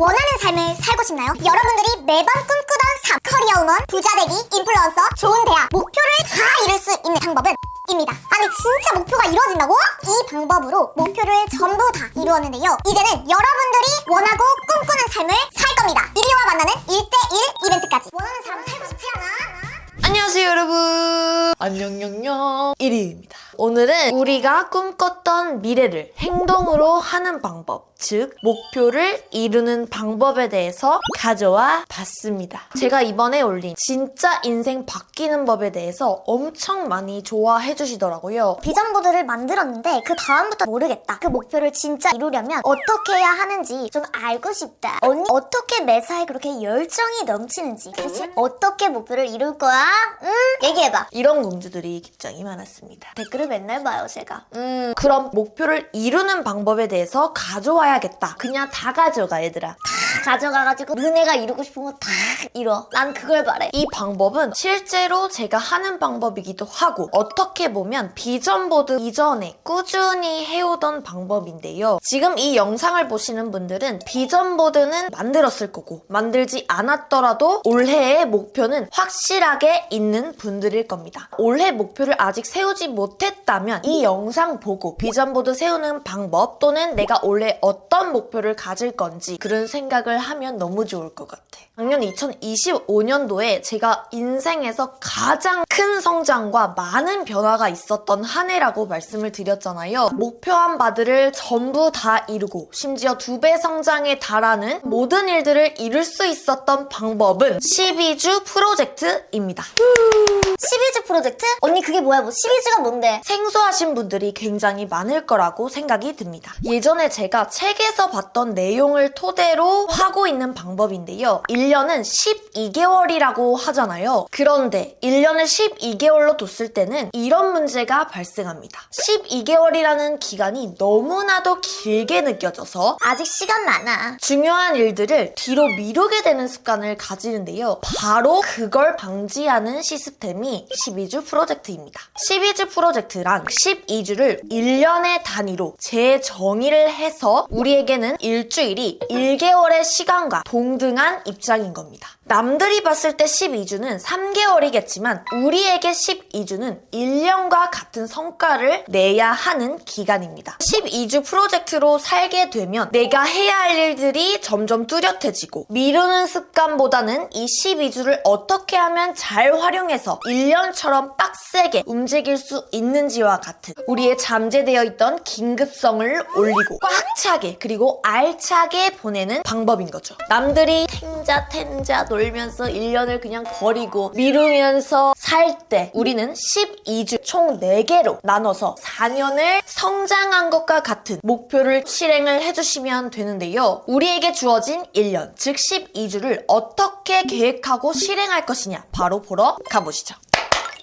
원하는 삶을 살고 싶나요? 여러분들이 매번 꿈꾸던 삶, 커리어 우먼, 부자 되기, 인플루언서, 좋은 대학, 목표를 다 이룰 수 있는 방법은 입니다. 아니 진짜 목표가 이루어진다고? 이 방법으로 목표를 전부 다 이루었는데요. 이제는 여러분들이 원하고 꿈꾸는 삶을 살 겁니다. 1위와 만나는 1대1 이벤트까지. 원하는 삶을 살고 싶지 않아? 안녕하세요 여러분 안녕냥냥 1위입니다 오늘은 우리가 꿈꿨던 미래를 행동으로 하는 방법 즉 목표를 이루는 방법에 대해서 가져와 봤습니다 제가 이번에 올린 진짜 인생 바뀌는 법에 대해서 엄청 많이 좋아해 주시더라고요 비전보드를 만들었는데 그 다음부터 모르겠다. 그 목표를 진짜 이루려면 어떻게 해야 하는지 좀 알고 싶다. 언니 어떻게 매사에 그렇게 열정이 넘치는지 도대체 어떻게 목표를 이룰 거야? 응? 얘기해봐. 이런 공주들이 굉장히 많았습니다 댓글을 맨날 봐요 제가. 음 그럼 목표를 이루는 방법에 대해서 가져와야 겠다. 그냥 다 가져가 얘들아. 다 가져가가지고 너네가 이루고 싶은 거 다 이뤄. 난 그걸 바래. 이 방법은 실제로 제가 하는 방법이기도 하고 어떻게 보면 비전보드 이전에 꾸준히 해오던 방법인데요. 지금 이 영상을 보시는 분들은 비전보드는 만들었을 거고 만들지 않았더라도 올해의 목표는 확실하게 있는 분들일 겁니다. 올해 목표를 아직 세우지 못했다면 이 영상 보고 비전보드 세우는 방법 또는 내가 올해 어떤 목표를 가질 건지 그런 생각 을 하면 너무 좋을 것 같아. 작년 2025년도에 제가 인생에서 가장 큰 성장과 많은 변화가 있었던 한 해라고 말씀을 드렸잖아요. 목표한 바들을 전부 다 이루고 심지어 두 배 성장에 달하는 모든 일들을 이룰 수 있었던 방법은 12주 프로젝트입니다. 12주 프로젝트? 언니 그게 뭐야? 뭐 12주가 뭔데? 생소하신 분들이 굉장히 많을 거라고 생각이 듭니다. 예전에 제가 책에서 봤던 내용을 토대로 하고 있는 방법인데요. 1년은 12개월이라고 하잖아요. 그런데 1년을 12개월로 뒀을 때는 이런 문제가 발생합니다. 12개월이라는 기간이 너무나도 길게 느껴져서 아직 시간 많아. 중요한 일들을 뒤로 미루게 되는 습관을 가지는데요. 바로 그걸 방지하는 시스템이 12주 프로젝트입니다. 12주 프로젝트란 12주를 1년의 단위로 재정의를 해서 우리에게는 일주일이 1개월의 시간과 동등한 입장인 겁니다. 남들이 봤을 때 12주는 3개월이겠지만 우리에게 12주는 1년과 같은 성과를 내야 하는 기간입니다. 12주 프로젝트로 살게 되면 내가 해야 할 일들이 점점 뚜렷해지고 미루는 습관보다는 이 12주를 어떻게 하면 잘 활용해서 1년처럼 빡세게 움직일 수 있는지와 같은 우리의 잠재되어 있던 긴급성을 올리고 꽉 차게 그리고 알차게 보내는 방법 인 거죠. 남들이 탱자 탱자 놀면서 1년을 그냥 버리고 미루면서 살 때 우리는 12주 총 4개로 나눠서 4년을 성장한 것과 같은 목표를 실행을 해주시면 되는데요. 우리에게 주어진 1년, 즉 12주를 어떻게 계획하고 실행할 것이냐 바로 보러 가보시죠.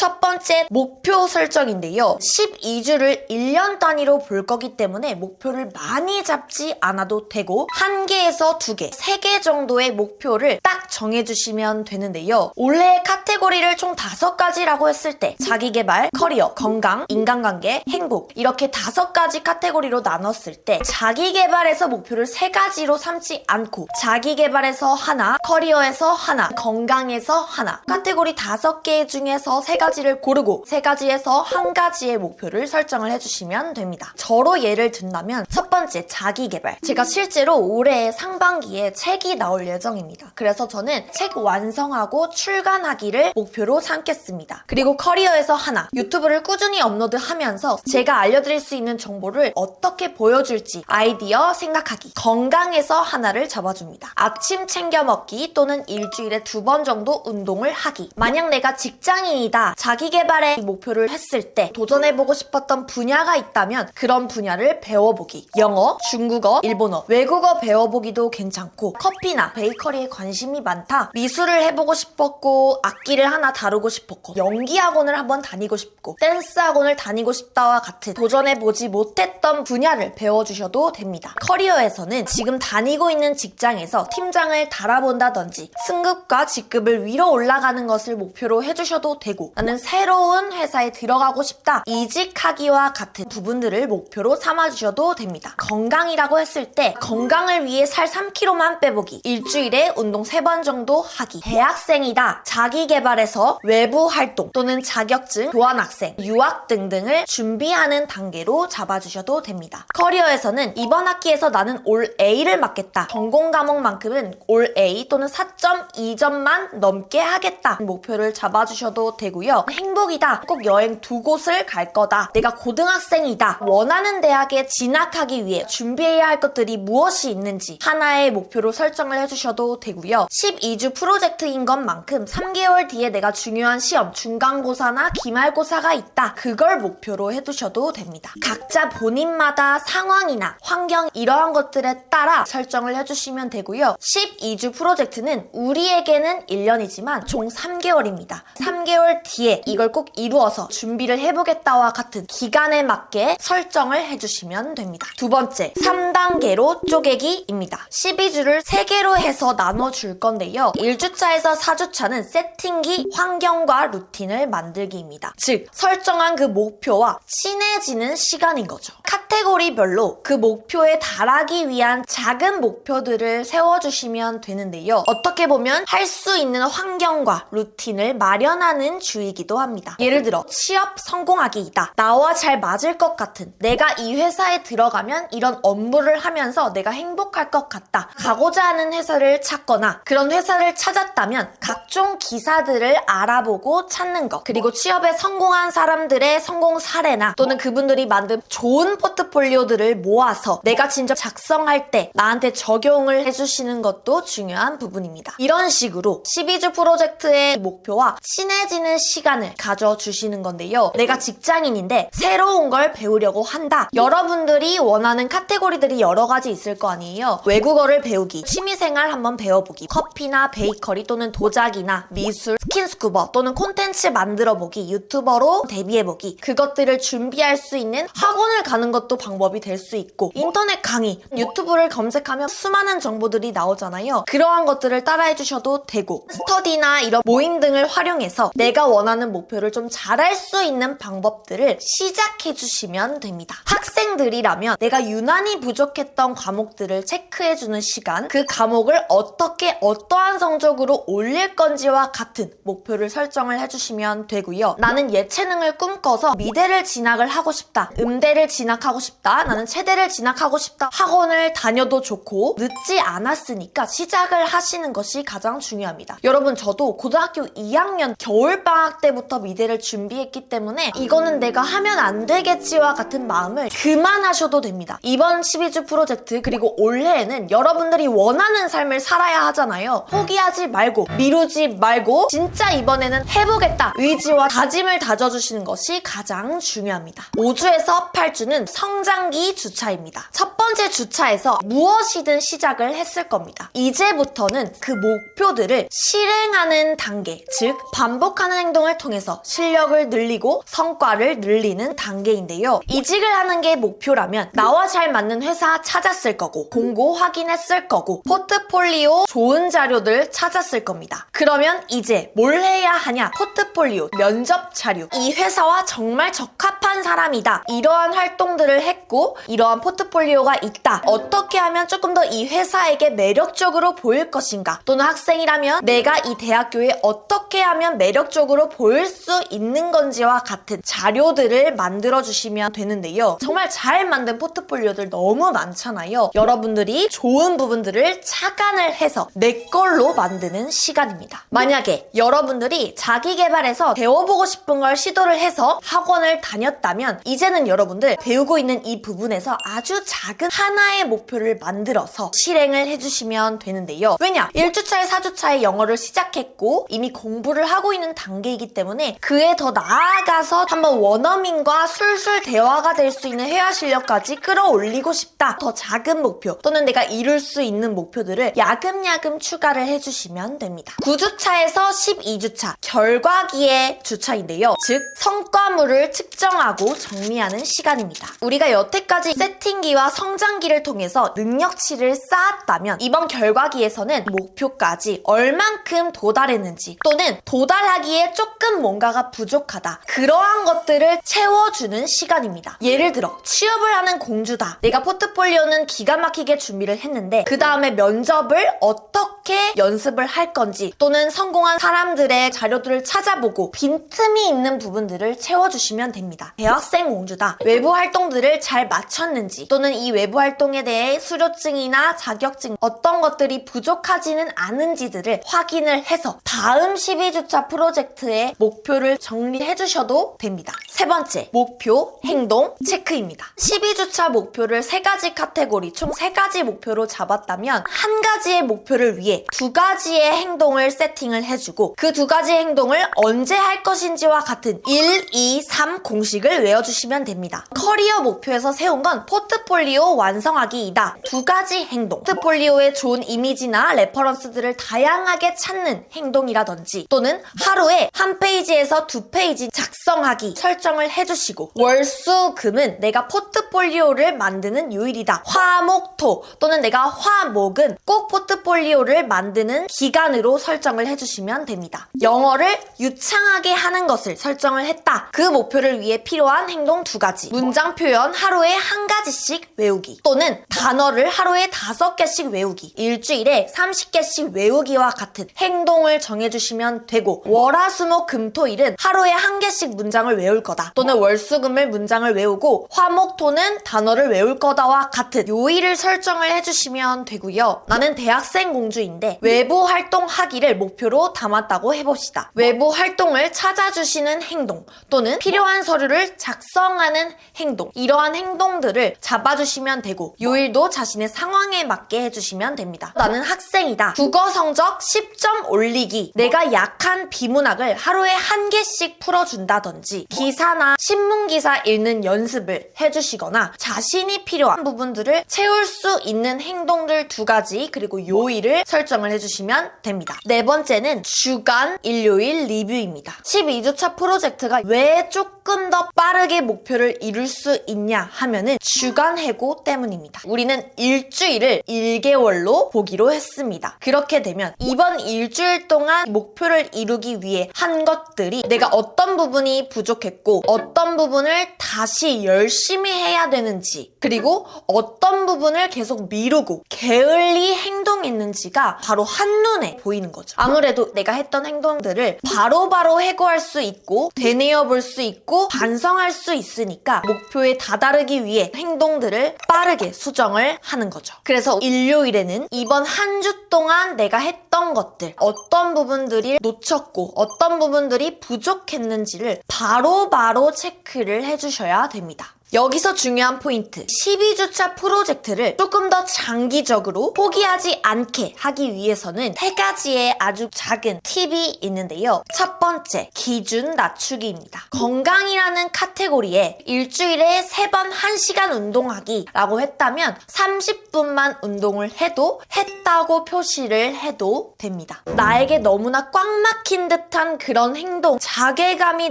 첫 번째 목표 설정인데요. 12주를 1년 단위로 볼 거기 때문에 목표를 많이 잡지 않아도 되고 한 개에서 두 개, 세 개 정도의 목표를 딱 정해주시면 되는데요. 올해의 카테고리를 총 다섯 가지라고 했을 때 자기 개발, 커리어, 건강, 인간관계, 행복 이렇게 다섯 가지 카테고리로 나눴을 때 자기 개발에서 목표를 세 가지로 삼지 않고 자기 개발에서 하나, 커리어에서 하나, 건강에서 하나 카테고리 다섯 개 중에서 세 가지 를 고르고 세 가지에서 한 가지의 목표를 설정을 해주시면 됩니다. 저로 예를 든다면 첫 번째 자기 개발. 제가 실제로 올해 상반기에 책이 나올 예정입니다. 그래서 저는 책 완성하고 출간하기를 목표로 삼겠습니다. 그리고 커리어에서 하나, 유튜브를 꾸준히 업로드하면서 제가 알려드릴 수 있는 정보를 어떻게 보여줄지 아이디어 생각하기. 건강에서 하나를 잡아줍니다. 아침 챙겨 먹기 또는 일주일에 두 번 정도 운동을 하기. 만약 내가 직장인이다. 자기 개발의 목표를 했을 때 도전해보고 싶었던 분야가 있다면 그런 분야를 배워보기. 영어, 중국어, 일본어, 외국어 배워보기도 괜찮고 커피나 베이커리에 관심이 많다. 미술을 해보고 싶었고 악기를 하나 다루고 싶었고 연기 학원을 한번 다니고 싶고 댄스 학원을 다니고 싶다와 같은 도전해보지 못했던 분야를 배워주셔도 됩니다. 커리어에서는 지금 다니고 있는 직장에서 팀장을 달아본다든지 승급과 직급을 위로 올라가는 것을 목표로 해주셔도 되고 나는 새로운 회사에 들어가고 싶다. 이직하기와 같은 부분들을 목표로 삼아주셔도 됩니다. 건강이라고 했을 때 건강을 위해 살 3kg만 빼보기. 일주일에 운동 3번 정도 하기. 대학생이다. 자기 개발에서 외부 활동 또는 자격증, 교환학생, 유학 등등을 준비하는 단계로 잡아주셔도 됩니다. 커리어에서는 이번 학기에서 나는 올 A를 맞겠다. 전공 과목만큼은 올 A 또는 4.2점만 넘게 하겠다. 목표를 잡아주셔도 되고요. 행복이다. 꼭 여행 두 곳을 갈 거다. 내가 고등학생이다. 원하는 대학에 진학하기 위해 준비해야 할 것들이 무엇이 있는지 하나의 목표로 설정을 해주셔도 되고요. 12주 프로젝트인 것만큼 3개월 뒤에 내가 중요한 시험, 중간고사나 기말고사가 있다. 그걸 목표로 해두셔도 됩니다. 각자 본인마다 상황이나 환경 이러한 것들에 따라 설정을 해주시면 되고요. 12주 프로젝트는 우리에게는 1년이지만 총 3개월입니다. 3개월 뒤에 이걸 꼭 이루어서 준비를 해보겠다와 같은 기간에 맞게 설정을 해주시면 됩니다. 두 번째, 3단계로 쪼개기입니다. 12주를 3개로 해서 나눠줄 건데요. 1주차에서 4주차는 세팅기, 환경과 루틴을 만들기입니다. 즉, 설정한 그 목표와 친해지는 시간인 거죠. 카테고리별로 그 목표에 달하기 위한 작은 목표들을 세워주시면 되는데요. 어떻게 보면 할 수 있는 환경과 루틴을 마련하는 주이기도 합니다. 예를 들어, 취업 성공하기이다. 나와 잘 맞을 것 같은, 내가 이 회사에 들어가면 이런 업무를 하면서 내가 행복할 것 같다. 가고자 하는 회사를 찾거나 그런 회사를 찾았다면 각종 기사들을 알아보고 찾는 것. 그리고 취업에 성공한 사람들의 성공 사례나 또는 그분들이 만든 좋은 포트 폴리오들을 모아서 내가 진짜 작성할 때 나한테 적용을 해주시는 것도 중요한 부분입니다. 이런 식으로 12주 프로젝트의 목표와 친해지는 시간을 가져주시는 건데요. 내가 직장인인데 새로운 걸 배우려고 한다. 여러분들이 원하는 카테고리들이 여러 가지 있을 거 아니에요. 외국어를 배우기, 취미생활 한번 배워보기, 커피나 베이커리 또는 도자기나 미술, 스킨스쿠버 또는 콘텐츠 만들어보기, 유튜버로 데뷔해보기 그것들을 준비할 수 있는 학원을 가는 것도 방법이 될 수 있고 인터넷 강의, 유튜브를 검색하면 수많은 정보들이 나오잖아요. 그러한 것들을 따라해 주셔도 되고 스터디나 이런 모임 등을 활용해서 내가 원하는 목표를 좀 잘할 수 있는 방법들을 시작해 주시면 됩니다. 학생들이라면 내가 유난히 부족했던 과목들을 체크해 주는 시간, 그 과목을 어떻게 어떠한 성적으로 올릴 건지와 같은 목표를 설정을 해 주시면 되고요. 나는 예체능을 꿈꿔서 미대를 진학을 하고 싶다. 음대를 진학하고 싶다. 나는 체대를 진학하고 싶다. 학원을 다녀도 좋고 늦지 않았으니까 시작을 하시는 것이 가장 중요합니다. 여러분 저도 고등학교 2학년 겨울방학 때부터 미대를 준비했기 때문에 이거는 내가 하면 안 되겠지와 같은 마음을 그만하셔도 됩니다. 이번 12주 프로젝트 그리고 올해에는 여러분들이 원하는 삶을 살아야 하잖아요. 포기하지 말고 미루지 말고 진짜 이번에는 해보겠다 의지와 다짐을 다져주시는 것이 가장 중요합니다. 5주에서 8주는 성 장기 주차입니다. 첫 번째 주차에서 무엇이든 시작을 했을 겁니다. 이제부터는 그 목표들을 실행하는 단계, 즉 반복하는 행동을 통해서 실력을 늘리고 성과를 늘리는 단계인데요. 이직을 하는 게 목표라면 나와 잘 맞는 회사 찾았을 거고 공고 확인했을 거고 포트폴리오 좋은 자료들 찾았을 겁니다. 그러면 이제 뭘 해야 하냐? 포트폴리오, 면접 자료. 이 회사와 정말 적합한 사람이다. 이러한 활동들을 했고 이러한 포트폴리오가 있다. 어떻게 하면 조금 더 이 회사에게 매력적으로 보일 것인가? 또는 학생이라면 내가 이 대학교에 어떻게 하면 매력적으로 보일 수 있는 건지와 같은 자료들을 만들어 주시면 되는데요. 정말 잘 만든 포트폴리오들 너무 많잖아요. 여러분들이 좋은 부분들을 착안을 해서 내 걸로 만드는 시간입니다. 만약에 여러분들이 자기 개발에서 배워보고 싶은 걸 시도를 해서 학원을 다녔다면 이제는 여러분들 배우고 있는 이 부분에서 아주 작은 하나의 목표를 만들어서 실행을 해주시면 되는데요. 왜냐? 1주차에 4주차에 영어를 시작했고 이미 공부를 하고 있는 단계이기 때문에 그에 더 나아가서 한번 원어민과 술술 대화가 될 수 있는 회화 실력까지 끌어올리고 싶다. 더 작은 목표 또는 내가 이룰 수 있는 목표들을 야금야금 추가를 해주시면 됩니다. 9주차에서 12주차 결과기의 주차인데요. 즉 성과물을 측정하고 정리하는 시간입니다. 우리가 여태까지 세팅기와 성장기를 통해서 능력치를 쌓았다면 이번 결과기에서는 목표까지 얼만큼 도달했는지 또는 도달하기에 조금 뭔가가 부족하다. 그러한 것들을 채워주는 시간입니다. 예를 들어 취업을 하는 공주다. 내가 포트폴리오는 기가 막히게 준비를 했는데 그 다음에 면접을 어떻게 연습을 할 건지 또는 성공한 사람들의 자료들을 찾아보고 빈틈이 있는 부분들을 채워주시면 됩니다. 대학생 공주다. 외부 활동들을 잘 마쳤는지 또는 이 외부 활동에 대해 수료증이나 자격증 어떤 것들이 부족하지는 않은지들을 확인을 해서 다음 12주차 프로젝트의 목표를 정리해 주셔도 됩니다. 세 번째, 목표, 행동, 체크입니다. 12주차 목표를 세 가지 카테고리, 총 세 가지 목표로 잡았다면 한 가지의 목표를 위해 두 가지의 행동을 세팅을 해주고 그 두 가지 행동을 언제 할 것인지와 같은 1, 2, 3 공식을 외워주시면 됩니다. 커리어 목표에서 세운 건 포트폴리오 완성하기이다. 두 가지 행동. 포트폴리오의 좋은 이미지나 레퍼런스들을 다양하게 찾는 행동이라든지 또는 하루에 한 페이지에서 두 페이지 작성하기 설정 을 해주시고 월수금은 내가 포트폴리오를 만드는 요일이다. 화목토 또는 내가 화목은 꼭 포트폴리오를 만드는 기간으로 설정을 해주시면 됩니다. 영어를 유창하게 하는 것을 설정을 했다. 그 목표를 위해 필요한 행동 두 가지. 문장 표현 하루에 한 가지씩 외우기 또는 단어를 하루에 다섯 개씩 외우기. 일주일에 30개씩 외우기와 같은 행동을 정해주시면 되고 월화수목 금토일은 하루에 한 개씩 문장을 외울 거다. 또는 월수금을 문장을 외우고 화목토는 단어를 외울 거다와 같은 요일을 설정을 해주시면 되고요. 나는 대학생 공주인데 외부 활동 하기를 목표로 담았다고 해봅시다. 외부 활동을 찾아주시는 행동 또는 필요한 서류를 작성하는 행동 이러한 행동들을 잡아주시면 되고 요일도 자신의 상황에 맞게 해주시면 됩니다. 나는 학생이다. 국어 성적 10점 올리기 내가 약한 비문학을 하루에 한 개씩 풀어준다든지 기 사나 신문 기사 읽는 연습을 해주시거나 자신이 필요한 부분들을 채울 수 있는 행동들 두 가지 그리고 요일을 설정을 해주시면 됩니다. 네 번째는 주간 일요일 리뷰입니다. 12주차 프로젝트가 왜 조금 더 빠르게 목표를 이룰 수 있냐 하면은 주간 해고 때문입니다. 우리는 일주일을 1개월로 보기로 했습니다. 그렇게 되면 이번 일주일 동안 목표를 이루기 위해 한 것들이 내가 어떤 부분이 부족했고 어떤 부분을 다시 열심히 해야 되는지 그리고 어떤 부분을 계속 미루고 게을리 행동했는지가 바로 한눈에 보이는 거죠. 아무래도 내가 했던 행동들을 바로바로 해고할 수 있고 되뇌어 볼 수 있고 반성할 수 있으니까 목표에 다다르기 위해 행동들을 빠르게 수정을 하는 거죠. 그래서 일요일에는 이번 한 주 동안 내가 했던 것들 어떤 부분들이 놓쳤고 어떤 부분들이 부족했는지를 바로바로 체크를 해주셔야 됩니다. 여기서 중요한 포인트. 12주차 프로젝트를 조금 더 장기적으로 포기하지 않게 하기 위해서는 세 가지의 아주 작은 팁이 있는데요. 첫 번째, 기준 낮추기입니다. 건강이라는 카테고리에 일주일에 세번 1시간 운동하기라고 했다면 30분만 운동을 해도 했다고 표시를 해도 됩니다. 나에게 너무나 꽉 막힌 듯한 그런 행동, 자괴감이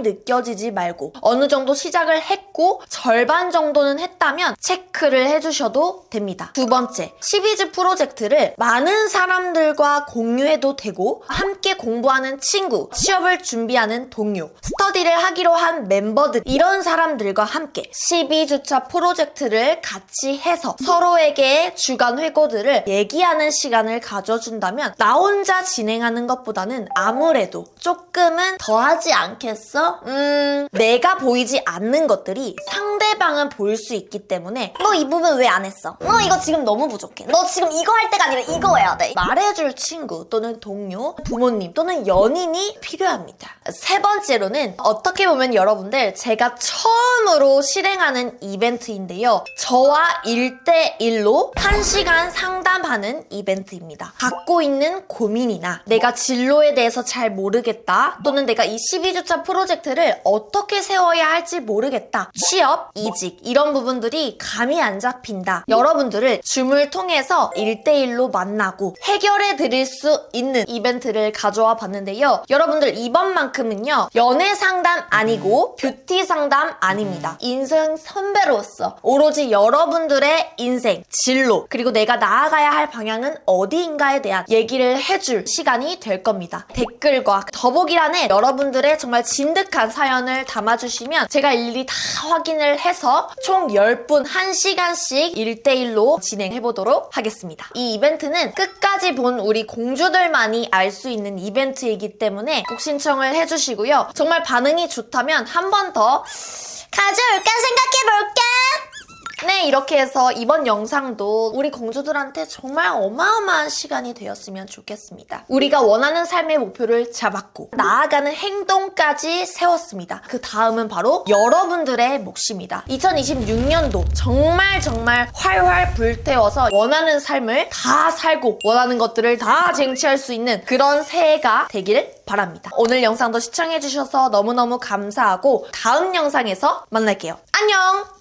느껴지지 말고 어느 정도 시작을 했고 절반 정도는 했다면 체크를 해주셔도 됩니다. 두 번째, 12주 프로젝트를 많은 사람들과 공유해도 되고 함께 공부하는 친구, 취업을 준비하는 동료, 스터디를 하기로 한 멤버들 이런 사람들과 함께 12주차 프로젝트를 같이 해서 서로에게 주간 회고들을 얘기하는 시간을 가져준다면 나 혼자 진행하는 것보다는 아무래도 조금은 더 하지 않겠어? 음, 내가 보이지 않는 것들이 상대 방은 보일 수 있기 때문에 너 이 부분 왜 안 했어? 너 이거 지금 너무 부족해. 너 지금 이거 할 때가 아니라 이거 해야 돼. 말해줄 친구 또는 동료, 부모님 또는 연인이 필요합니다. 세 번째로는 어떻게 보면 여러분들 제가 처음으로 실행하는 이벤트인데요. 저와 1대1로 1시간 상담하는 이벤트입니다. 갖고 있는 고민이나 내가 진로에 대해서 잘 모르겠다 또는 내가 이 12주차 프로젝트를 어떻게 세워야 할지 모르겠다. 취업, 이직 이런 부분들이 감이 안 잡힌다. 여러분들을 줌을 통해서 1대1로 만나고 해결해 드릴 수 있는 이벤트를 가져와 봤는데요. 여러분들 이번만큼은요. 연애 상담 아니고 뷰티 상담 아닙니다. 인생 선배로서 오로지 여러분들의 인생, 진로, 그리고 내가 나아가야 할 방향은 어디인가에 대한 얘기를 해줄 시간이 될 겁니다. 댓글과 더보기란에 여러분들의 정말 진득한 사연을 담아주시면 제가 일일이 다 확인을 해서 총 10분 1시간씩 1대1로 진행해 보도록 하겠습니다. 이 이벤트는 끝까지 본 우리 공주들만이 알 수 있는 이벤트이기 때문에 꼭 신청을 해주시고요. 정말 반응이 좋다면 한 번 더 가져올까 생각해볼까? 네, 이렇게 해서 이번 영상도 우리 공주들한테 정말 어마어마한 시간이 되었으면 좋겠습니다. 우리가 원하는 삶의 목표를 잡았고, 나아가는 행동까지 세웠습니다. 그 다음은 바로 여러분들의 몫입니다. 2026년도 정말 정말 활활 불태워서 원하는 삶을 다 살고, 원하는 것들을 다 쟁취할 수 있는 그런 새해가 되길 바랍니다. 오늘 영상도 시청해주셔서 너무너무 감사하고, 다음 영상에서 만날게요. 안녕!